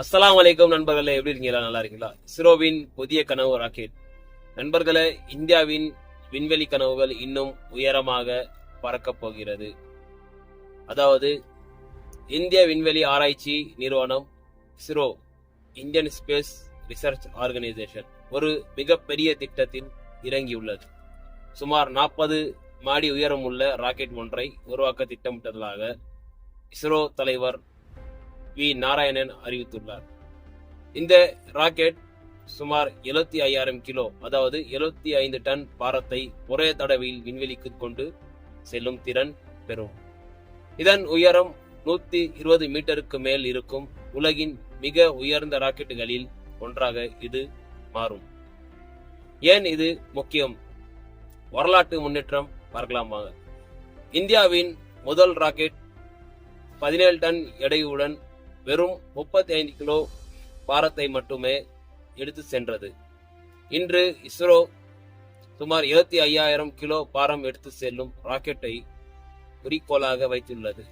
அஸ்லாம் வலைக்கம் நண்பர்களே எப்படி இருக்கீங்களா நல்லா இருக்கீங்களா? இஸ்ரோவின் புதிய கனவு ராக்கெட். நண்பர்களே இந்தியாவின் விண்வெளி கனவுகள் இன்னும் உயரமாக பறக்கப் போகிறது. அதாவது இந்திய விண்வெளி ஆராய்ச்சி நிறுவனம் ISRO Indian space research organisation ஒரு மிகப்பெரிய திட்டத்தில் இறங்கியுள்ளது. சுமார் நாற்பது மாடி உயரம் உள்ள ராக்கெட் ஒன்றை உருவாக்க திட்டமிட்டதாக இஸ்ரோ தலைவர் வி. நாராயணன் அறிவித்துள்ளார். இந்த ராக்கெட் சுமார் 75 ஐயாயிரம் கிலோ அதாவது 75 ஐந்து டன் பாரத்தை ஒரே தடவையில் விண்வெளிக்கு கொண்டு செல்லும் திறன் பெறும். இதன் உயரம் நூத்தி இருபது மீட்டருக்கு மேல் இருக்கும். உலகின் மிக உயர்ந்த ராக்கெட்டுகளில் ஒன்றாக இது மாறும். ஏன் இது முக்கியம்? வரலாற்று முன்னேற்றம் பார்க்கலாம் இந்தியாவின் முதல் ராக்கெட் பதினேழு டன் எடையுடன் வெறும் 35 கிலோ பாரத்தை மட்டுமே எடுத்து சென்றது. இன்று இஸ்ரோ சுமார் இருபத்தி ஐயாயிரம் கிலோ பாரம் எடுத்து செல்லும் ராக்கெட்டை குறிக்கோளாக வைத்துள்ளது.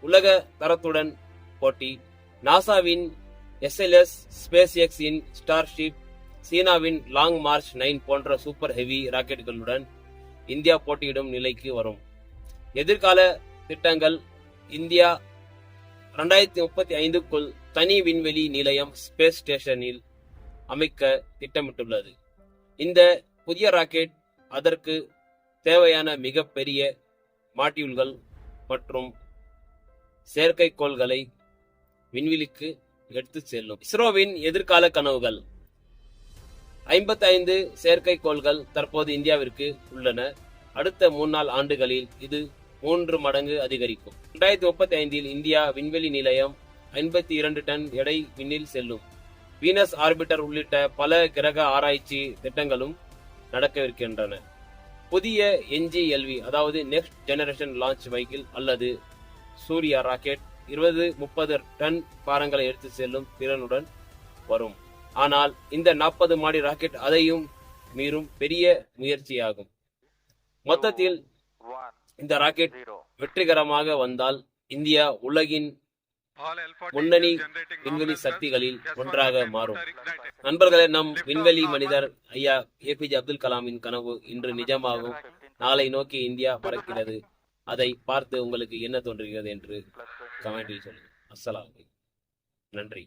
உலக தரத்துடன் போட்டி. நாசாவின் எஸ்எல்எஸ் ஸ்பேஸ் எக்ஸின் ஸ்டார்ஷிப் சீனாவின் லாங் மார்ச் நைன் போன்ற சூப்பர் ஹெவி ராக்கெட்டுகளுடன் இந்தியா போட்டியிடும் நிலைக்கு வரும். எதிர்கால திட்டங்கள் இந்தியா ரெண்டாயிரத்தி முப்பத்தி ஐந்துக்குள் தனி விண்வெளி நிலையம் ஸ்பேஸ் ஸ்டேஷனில் அமைக்க திட்டமிட்டுள்ளது. இந்த புதிய ராக்கெட் அதற்கு தேவையான மிகப்பெரிய மாட்யூல்கள் மற்றும் செயற்கைக்கோள்களை விண்வெளிக்கு எடுத்து செல்லும். இஸ்ரோவின் எதிர்கால கனவுகள். 55 செயற்கைக்கோள்கள் தற்போது இந்தியாவிற்கு உள்ளன. அடுத்த மூணு ஆண்டுகளில் இது மூன்று மடங்கு அதிகரிக்கும். இரண்டாயிரத்தி முப்பத்தி ஐந்தில் இந்தியா விண்வெளி நிலையம் ஐம்பத்தி இரண்டு டன் எடை விண்ணில் செல்லும். வீனஸ் ஆர்பிட்டர் உள்ளிட்ட பல கிரக ஆராய்ச்சி திட்டங்களும் நடக்கவிருக்கின்றன. புதிய என்ஜிஎல்வி அதாவது நெக்ஸ்ட் ஜெனரேஷன் லான்ச் வெஹிக்கிள் அல்லது சூர்யா ராக்கெட் இருபது முப்பது டன் பாரங்களை எடுத்து செல்லும் திறனுடன் வரும். ஆனால் இந்த நாற்பது மாடி ராக்கெட் அதையும் மீறும் பெரிய முயற்சியாகும். மொத்தத்தில் இந்த ராக்கெட் வெற்றிகரமாக வந்தால் இந்தியா உலகின் முன்னணி விண்வெளி சக்திகளில் ஒன்றாக மாறும். நண்பர்களே நம் விண்வெளி மனிதர் ஐயா ஏபிஜே அப்துல் கலாமின் கனவு இன்று நிஜமாகும் நாளை நோக்கி இந்தியா பறக்கிறது. அதை பார்த்து உங்களுக்கு என்ன தோன்றுகிறது என்று கமெண்டில் சொல்லுங்கள் அஸ்ஸலாம் நன்றி.